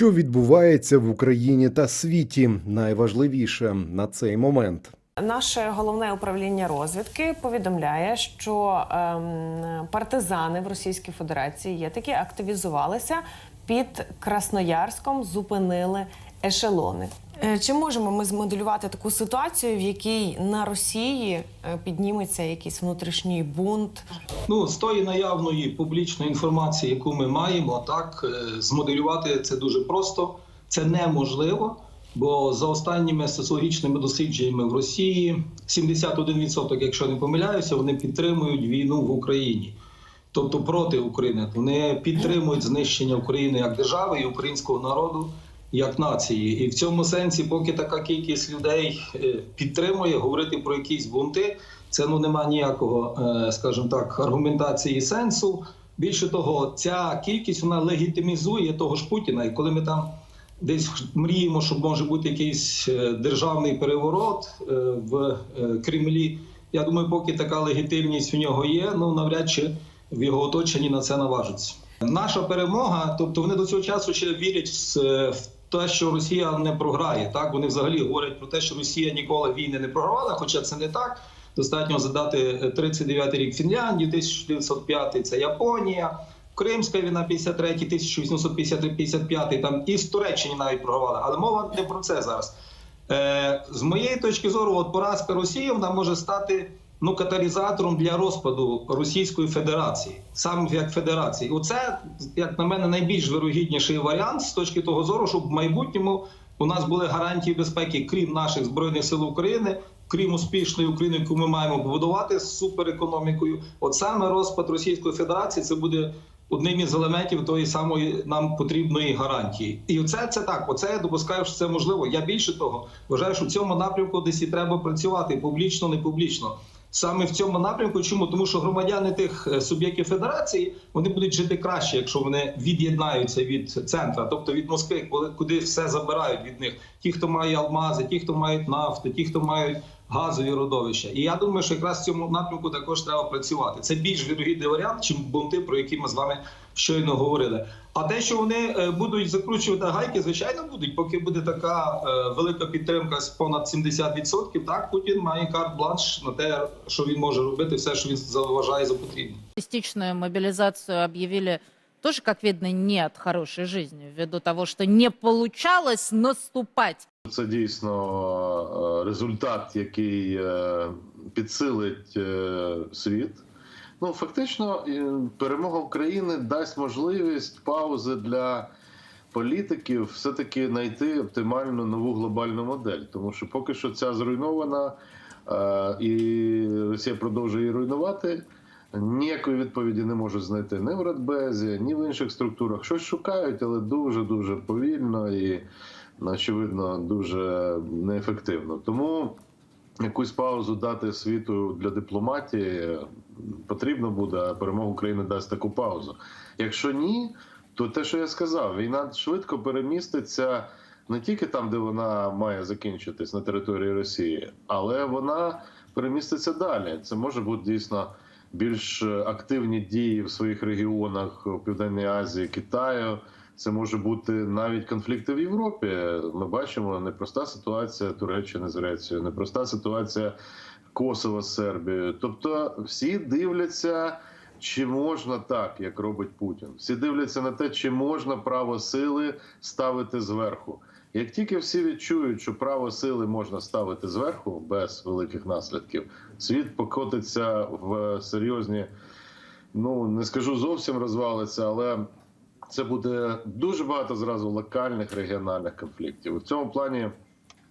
Що відбувається в Україні та світі, найважливіше на цей момент. Наше головне управління розвідки повідомляє, що ем, партизани в Російській Федерації є такі, активізувалися під Красноярськом, зупинили ешелони. Е, Чи можемо ми змоделювати таку ситуацію, в якій на Росії е, підніметься якийсь внутрішній бунт? Ну, з тої наявної публічної інформації, яку ми маємо, так е, змоделювати це дуже просто. Це неможливо, бо за останніми соціологічними дослідженнями в Росії 71%, якщо не помиляюся, вони підтримують війну в Україні. Тобто проти України. Вони підтримують знищення України як держави і українського народу як нації. І в цьому сенсі, поки така кількість людей е, підтримує говорити про якісь бунти, це ну нема ніякого, е, скажімо так, аргументації сенсу. Більше того, ця кількість вона легітимізує того ж Путіна. І коли ми там десь мріємо, що може бути якийсь е, державний переворот в Кремлі, я думаю, поки така легітимність в нього є, ну навряд чи в його оточенні на це наважиться. Наша перемога, тобто вони до цього часу ще вірять в те, що Росія не програє. Так вони взагалі говорять про те, що Росія ніколи війни не програвала, хоча це не так. Достатньо задати е, 39 рік Фінляндії, 1905 це Японія. Кримська війна 53, 1853-55, там і в Туреччині навіть програвали. Але мова не про це зараз. Е, з моєї точки зору, от поразка Росії вона може стати ну, каталізатором для розпаду Російської Федерації, саме як Федерації. Оце, як на мене, найбільш вирогідніший варіант з точки того зору, щоб в майбутньому у нас були гарантії безпеки, крім наших збройних сил України. Крім успішної України, яку ми маємо побудувати з суперекономікою, от саме розпад Російської Федерації це буде одним із елементів тої самої нам потрібної гарантії. І оце це так. Оце я допускаю, що це можливо. Я більше того вважаю, що в цьому напрямку десь і треба працювати публічно, не публічно. Саме в цьому напрямку, чому? Тому, що громадяни тих е, суб'єктів федерації вони будуть жити краще, якщо вони від'єднаються від центра, тобто від Москви, коли куди все забирають від них. Ті, хто має алмази, ті, хто мають нафту, ті, хто мають газові родовища. І я думаю, що якраз в цьому напрямку також треба працювати. Це більш вірогідний варіант, чим бунти, про які ми з вами щойно говорили. А те, що вони е, будуть закручувати гайки, звичайно, будуть. Поки буде така е, велика підтримка з понад 70%, так Путін має карт-бланш на те, що він може робити, все, що він заважає за потрібне. частичную мобилизацию объявили тоже, как видно, не от хорошей жизни, ввиду того, что не получалось наступать. Це дійсно е, результат, який е, підсилить е, світ. Ну, фактично, перемога України дасть можливість паузи для політиків все-таки знайти оптимальну нову глобальну модель. Тому що поки що ця зруйнована, і Росія продовжує її руйнувати. Ніякої відповіді не можуть знайти ні в Радбезі, ні в інших структурах. Щось шукають, але дуже дуже повільно і очевидно дуже неефективно. Тому якусь паузу дати світу для дипломатії потрібно буде, а перемога України дасть таку паузу. Якщо ні, то те, що я сказав, війна швидко переміститься не тільки там, де вона має закінчитись на території Росії, але вона переміститься далі. Це може бути дійсно більш активні дії в своїх регіонах в Південній Азії, Китаю. Це може бути навіть конфлікти в Європі. Ми бачимо непроста ситуація Туреччини з Грецією, непроста ситуація Косова з Сербією. Тобто всі дивляться, чи можна так, як робить Путін. Всі дивляться на те, чи можна право сили ставити зверху. Як тільки всі відчують, що право сили можна ставити зверху без великих наслідків, світ покотиться в серйозні, ну не скажу зовсім розвалиться, але це буде дуже багато зразу локальних регіональних конфліктів. У цьому плані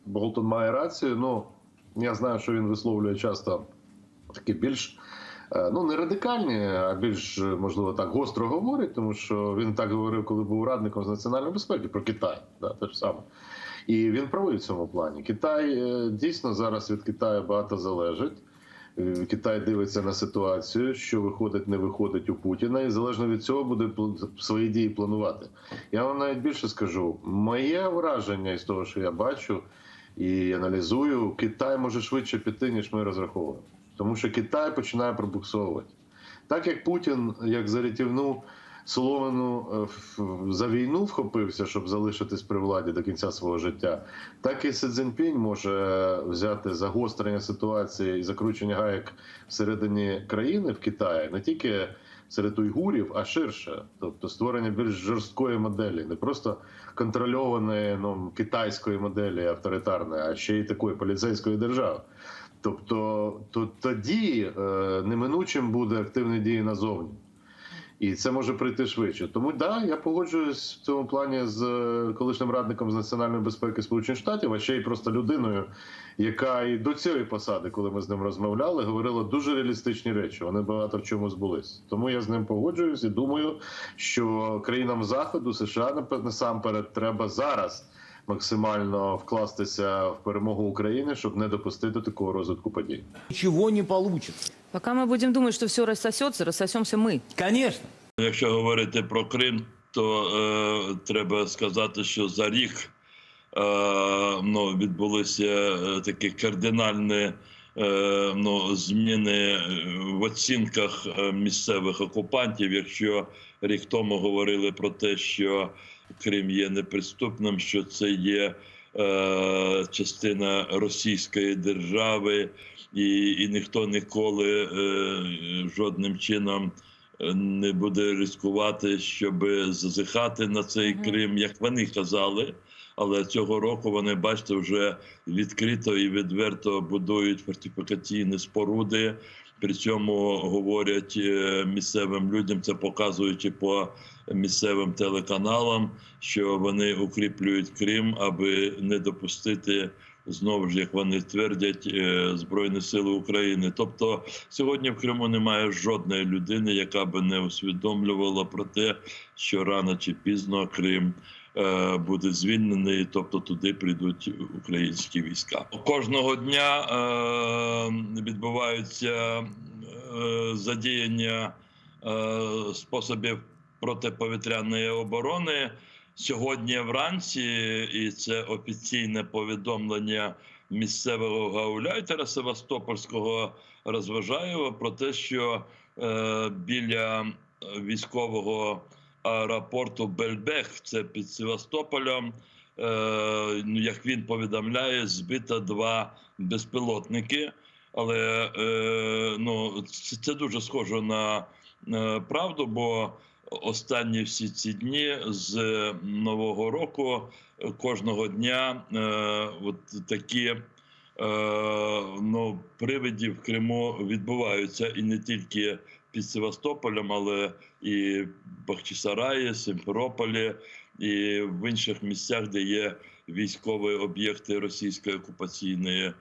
Болтон має рацію. Ну я знаю, що він висловлює часто такі більш ну не радикальні, а більш е, можливо так гостро говорить, тому що він так говорив, коли був радником з національної безпеки про Китай. Да, те ж саме. І він правий в цьому плані. Китай е, дійсно зараз від Китаю багато залежить. Е, Китай дивиться на ситуацію, що виходить, не виходить у Путіна, і залежно від цього буде свої дії планувати. Я вам навіть більше скажу: моє враження із того, що я бачу і аналізую, Китай може швидше піти, ніж ми розраховуємо. Тому що Китай починає пробуксовувати. Так як Путін, як за рятівну соломину е, за війну вхопився, щоб залишитись при владі до кінця свого життя, так і Си Цзіньпінь може взяти загострення ситуації і закручення гаек всередині країни в Китаї не тільки серед уйгурів, а ширше, тобто створення більш жорсткої моделі, не просто контрольованої ну, китайської моделі авторитарної, а ще й такої поліцейської держави. Тобто, то тоді е, неминучим буде активні дії назовні. І це може прийти швидше. Тому да, я погоджуюсь в цьому плані з е, колишнім радником з національної безпеки Сполучених Штатів, а ще й просто людиною, яка і до цієї посади, коли ми з ним розмовляли, говорила дуже реалістичні речі. Вони багато в чому збулись. Тому я з ним погоджуюсь і думаю, що країнам заходу США насамперед треба зараз максимально вкластися в перемогу України, щоб не допустити такого розвитку подій. Нічого не вийде. Пока ми будемо думати, що все розсосеться, розсосемося ми. Звісно. Якщо говорити про Крим, то е, треба сказати, що за рік е, ну, відбулися е, такі кардинальні ну, зміни е, в оцінках е, місцевих окупантів. Якщо рік тому говорили про те, що Крим є неприступним, що це є е, частина Російської держави, і, і ніхто ніколи е, жодним чином не буде ризикувати, щоб зазихати на цей Крим, як вони казали. Але цього року вони, бачите, вже відкрито і відверто будують фортифікаційні споруди. При цьому говорять е, місцевим людям, це показуючи по місцевим телеканалам, що вони укріплюють Крим, аби не допустити знову ж, як вони твердять, е, Збройні Сили України. Тобто сьогодні в Криму немає жодної людини, яка би не усвідомлювала про те, що рано чи пізно Крим. Е, Буде звільнений, тобто туди прийдуть українські війська. Кожного дня е, відбуваються е, задіяння способів протиповітряної оборони. Сьогодні вранці, і це офіційне повідомлення місцевого гауляйтера Севастопольського розважаєва про те, що е, біля військового аеропорту Бельбех, це під Севастополем, е, ну, як він повідомляє, збито два безпілотники. Але е, ну, це, дуже схоже на е, правду, бо останні всі ці дні з нового року кожного дня от такі ну, привиді в Криму відбуваються і не тільки під Севастополем, але і Бахчисараї, Симферополі, і в інших місцях, де є військові об'єкти російської окупаційної е,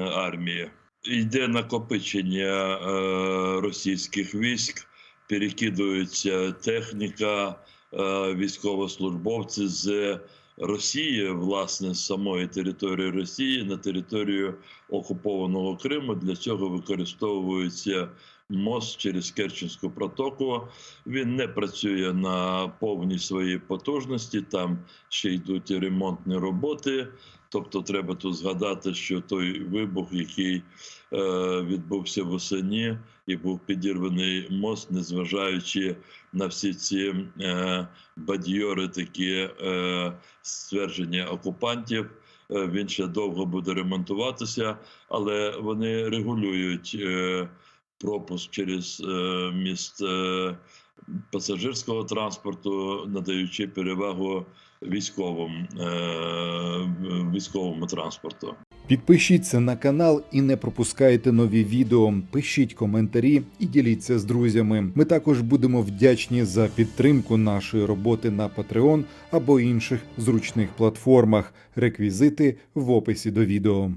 армії. Йде накопичення е, російських військ перекидується техніка, е, військовослужбовці з Росії, власне, з самої території Росії на територію окупованого Криму. Для цього використовується мост через Керченську протоку. Він не працює на повній своїй потужності. Там ще йдуть ремонтні роботи. Тобто, треба тут згадати, що той вибух, який е, відбувся восені, і був підірваний мост, незважаючи на всі ці е, бадьори, такі е, ствердження окупантів. Е, Він ще довго буде ремонтуватися, але вони регулюють е, пропуск через е, міст е, пасажирського транспорту, надаючи перевагу військовим, е, військовому транспорту. Підпишіться на канал і не пропускайте нові відео. Пишіть коментарі і діліться з друзями. Ми також будемо вдячні за підтримку нашої роботи на Patreon або інших зручних платформах. Реквізити в описі до відео.